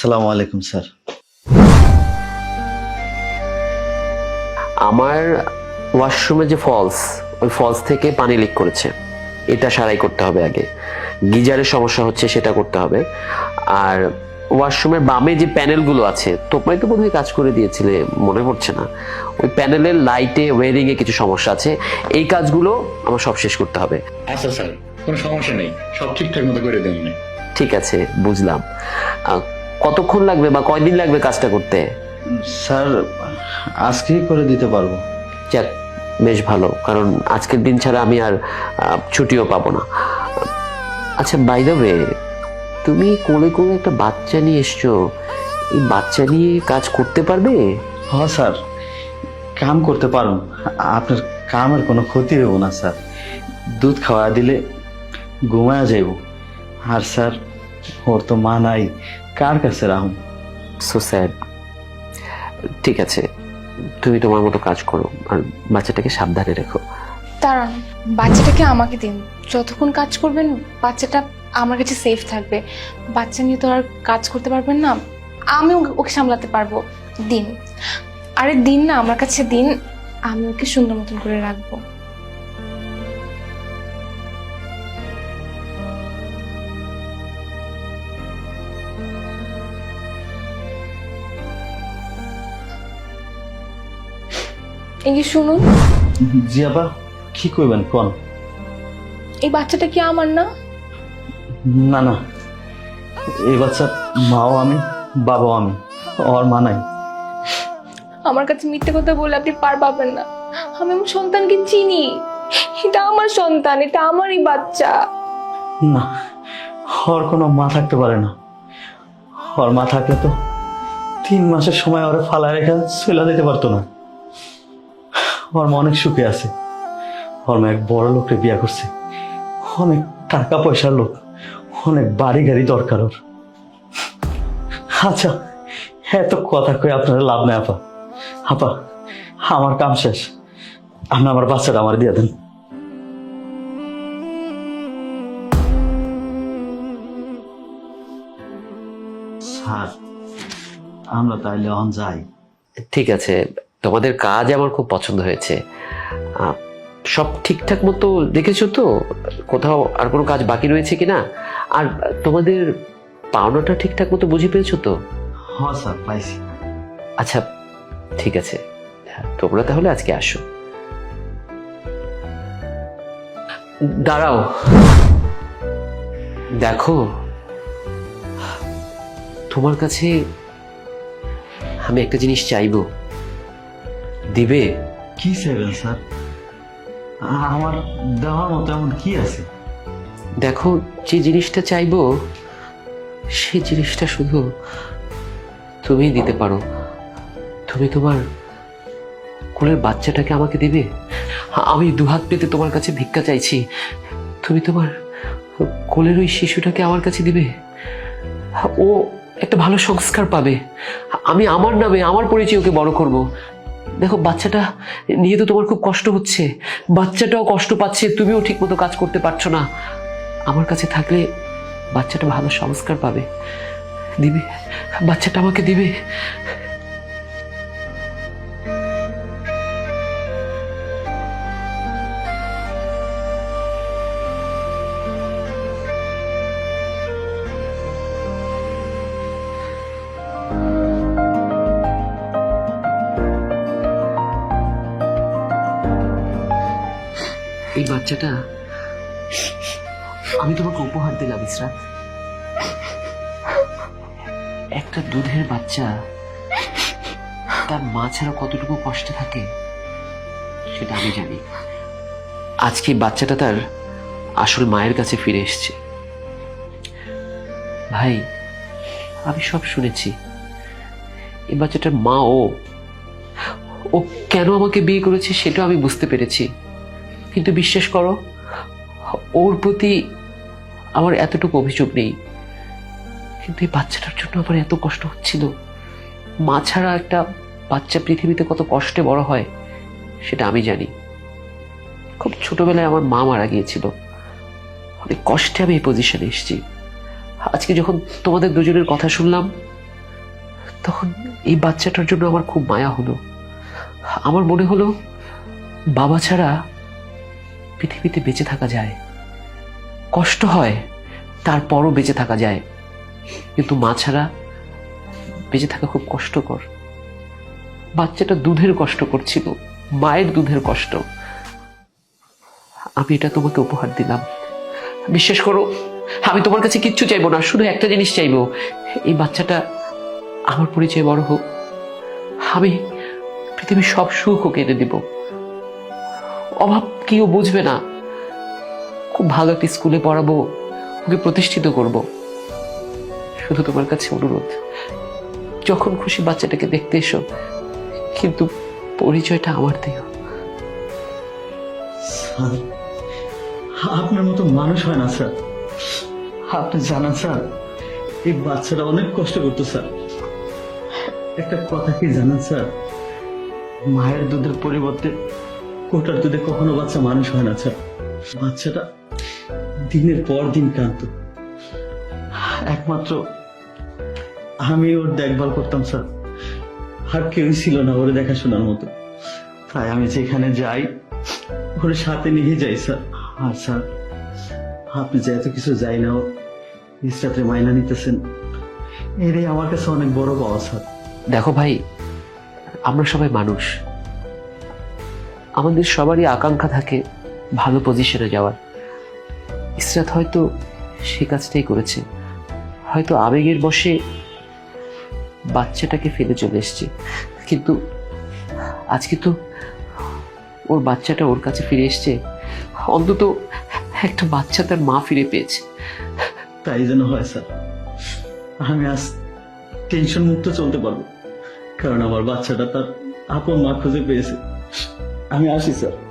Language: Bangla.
আসসালামু আলাইকুম স্যার। আমার ওয়াশরুমে যে ফলস ওই ফলস থেকে পানি লিক করেছে। এটা সারাই করতে হবে আগে। গিজারের সমস্যা হচ্ছে সেটা করতে হবে। আর ওয়াশরুমের বামে যে প্যানেলগুলো আছে তোমরাই তো বোধহয় কাজ করে দিয়েছিলে মনে পড়ছে না। ওই প্যানেলের লাইটে ওয়ারিং এ কিছু সমস্যা আছে। এই কাজগুলো আমার সব শেষ করতে হবে। আচ্ছা স্যার কোনো সমস্যা নেই। সব ঠিকঠাক মতো করে দেবেন ঠিক আছে বুঝলাম। কতক্ষণ লাগবে বা কয়দিন লাগবে কাজটা করতে? স্যার আজকেই করে দিতে পারব। যাক বেশ ভালো কারণ আজকের দিন ছাড়া আমি আর ছুটিও পাবো না। আচ্ছা বাই দ্য ওয়ে তুমি কোলে কোলে একটা বাচ্চা নিয়ে এসছো। এই বাচ্চা নিয়ে কাজ করতে পারবে? হ্যাঁ স্যার। কাম করতে পারুন আপনার কামের কোনো ক্ষতি হইব না স্যার। দুধ খাওয়া দিলে ঘুমায়া যাইব। আর স্যার ওর তো মা নাই। কার কাছে রাহুন সো স্যাড ঠিক আছে তুমি তোমার মতো কাজ করো আর বাচ্চাটাকে সাবধানে রেখো। দাঁড়ান বাচ্চাটাকে আমাকে দিন। যতক্ষণ কাজ করবেন বাচ্চাটা আমার কাছে সেফ থাকবে। বাচ্চা নিয়ে তো আর কাজ করতে পারবেন না। আমি ওকে- ওকে সামলাতে পারব। দিন। আরে দিন না আমার কাছে দিন। আমি ওকে সুন্দর মতন করে রাখব। এই যে শুনুন। জি আপা কি কইবেন কোন? এই বাচ্চাটা কি আমার না? না না। এই বাচ্চার মাও আমি বাবাও আমি ওর মা নাই। আমার কাছে মিথ্যে কথা বলে আপনি পার পাবেন না। আমি আমার সন্তানকে চিনি। এটা আমার সন্তান এটা আমারই বাচ্চা। না ওর কোনো মা থাকতে পারে না। ওর মা থাকলে তো তিন মাসের সময় ওরা ফালা রেখে চলে দিতে পারতো না। ওর মা অনেক সুখে আছে। ওর মা এক বড় লোককে বিয়া করছে। অনেক টাকা পয়সার লোক। অনেক বাড়ি গাড়ি দরকার ওর। আচ্ছা এত কথা কই আপনারা লাভ নেই আপা। আপা আমার কাম শেষ। আপনি আমার বাচ্চাটা আমার দিয়ে দেন। স্যার আমরা তাইলে অন যাই। ঠিক আছে তোমাদের কাজ আমার খুব পছন্দ হয়েছে। সব ঠিকঠাক মতো দেখেছ তো? কোথাও আর কোনো কাজ বাকি রয়েছে কি না আর তোমাদের পাওনাটা ঠিকঠাক মতো বুঝে পেয়েছ তো? হ্যাঁ স্যার পাইছি। আচ্ছা ঠিক আছে। তোমরা তাহলে আজকে আসো। দাঁড়াও। দেখো তোমার কাছে আমি একটা জিনিস চাইব। দিবে? কি চাইবেন স্যার? আমার দেওয়ার মতো এমন কি আছে? দেখো যে জিনিসটা চাইব সেই জিনিসটা শুধু তুমি দিতে পারো। তুমি তোমার কোলের বাচ্চাটাকে আমাকে দেবে? আমি দুহাত পেতে তোমার কাছে ভিক্ষা চাইছি। তুমি তোমার কোলের ওই শিশুটাকে আমার কাছে দিবে? ও একটা ভালো সংস্কার পাবে। আমি আমার নামে আমার পরিচয় ওকে বড় করব। দেখো, বাচ্চাটা নিয়ে তো তোমার খুব কষ্ট হচ্ছে। বাচ্চাটাও কষ্ট পাচ্ছে, তুমিও ঠিকমতো কাজ করতে পারছ না। আমার কাছে থাকলে বাচ্চাটা ভালো সংস্কার পাবে। দিবে। বাচ্চাটা আমাকে দিবে। এই বাচ্চাটা আমি তোমাকে উপহার দিলাম, ইসরাত। একটা দুধের বাচ্চা তার মা ছাড়া কতটুকু কষ্টে থাকে, সেটা আমি জানি। আজকে বাচ্চাটা তার আসল মায়ের কাছে ফিরে এসেছে। ভাই, আমি সব শুনেছি। এই বাচ্চাটার মা ও ও কেন আমাকে বিয়ে করেছে সেটাও আমি বুঝতে পেরেছি। কিন্তু বিশ্বাস করো, ওর প্রতি আমার এতটুকু অভিযোগ নেই। কিন্তু এই বাচ্চাটার জন্য আমার এত কষ্ট হচ্ছিল। মা ছাড়া একটা বাচ্চা পৃথিবীতে কত কষ্টে বড় হয়, সেটা আমি জানি। খুব ছোটবেলায় আমার মা মারা গিয়েছিল। অনেক কষ্টে আমি এই পজিশনে এসেছি। আজকে যখন তোমাদের দুজনের কথা শুনলাম, তখন এই বাচ্চাটার জন্য আমার খুব মায়া হলো। আমার মনে হলো, বাবা ছাড়া পৃথিবীতে বেঁচে থাকা যায়। কষ্ট হয়, তারপরও বেঁচে থাকা যায়। কিন্তু মা ছাড়া বেঁচে থাকা খুব কষ্টকর। বাচ্চাটা দুধের কষ্ট করছিল, মায়ের দুধের কষ্ট। আমি এটা তোমাকে উপহার দিলাম। বিশ্বাস করো, আমি তোমার কাছে কিচ্ছু চাইব না, শুধু একটা জিনিস চাইব। এই বাচ্চাটা আমার পরিচয় বড় হোক। আমি পৃথিবীর সব সুখ ওকে এনে দিব। অভাব কেউ বুঝবে না। খুব ভালো একটা স্কুলে পড়াবো, ওকে প্রতিষ্ঠিত করব। শুধু তোমার কাছে অনুরোধ, যখন খুশি বাচ্চাটাকে দেখতে এসো, কিন্তু পরিচয়টা আমার দিও। আপনার মতো মানুষ হয় না, স্যার। আপনি জানান, স্যার, এই বাচ্চারা অনেক কষ্ট করতো, স্যার। একটা কথা কি জানেন, স্যার? মায়ের দুধের পরিবর্তে কোটার দুধে কখনো বাচ্চা মানুষ হয় না স্যার বাচ্চাটা দিনের পর দিন কাঁদত একমাত্র আমি ওর দেখভাল করতাম, স্যার। আর কেউই ছিল না ওর দেখাশোনার মতো। তাই আমি যেখানে যাই, ওর সাথে নিয়ে যাই, স্যার। আর, স্যার, আপনি যে এত কিছু যাই না ইসরাতে মাইনা নিতেছেন, এটাই আমার কাছে অনেক বড় পাওয়া, স্যার। দেখো ভাই, আমরা সবাই মানুষ। আমাদের সবারই আকাঙ্ক্ষা থাকে ভালো পজিশনে যাওয়ার। ইসরাত হয়তো সে কাজটাই করেছে। হয়তো আবেগের বসে বাচ্চাটাকে ফেলে চলে এসছে। কিন্তু আজকে তো ওর বাচ্চাটা ওর কাছে ফিরে এসছে। অন্তত একটা বাচ্চা তার মা ফিরে পেয়েছে। তাই যেন হয়, স্যার। আমি আজ টেনশন মুক্ত চলতে পারব। কারণ আমার বাচ্চাটা তার আপন মা খুঁজে পেয়েছে। আমি আসি স্যার।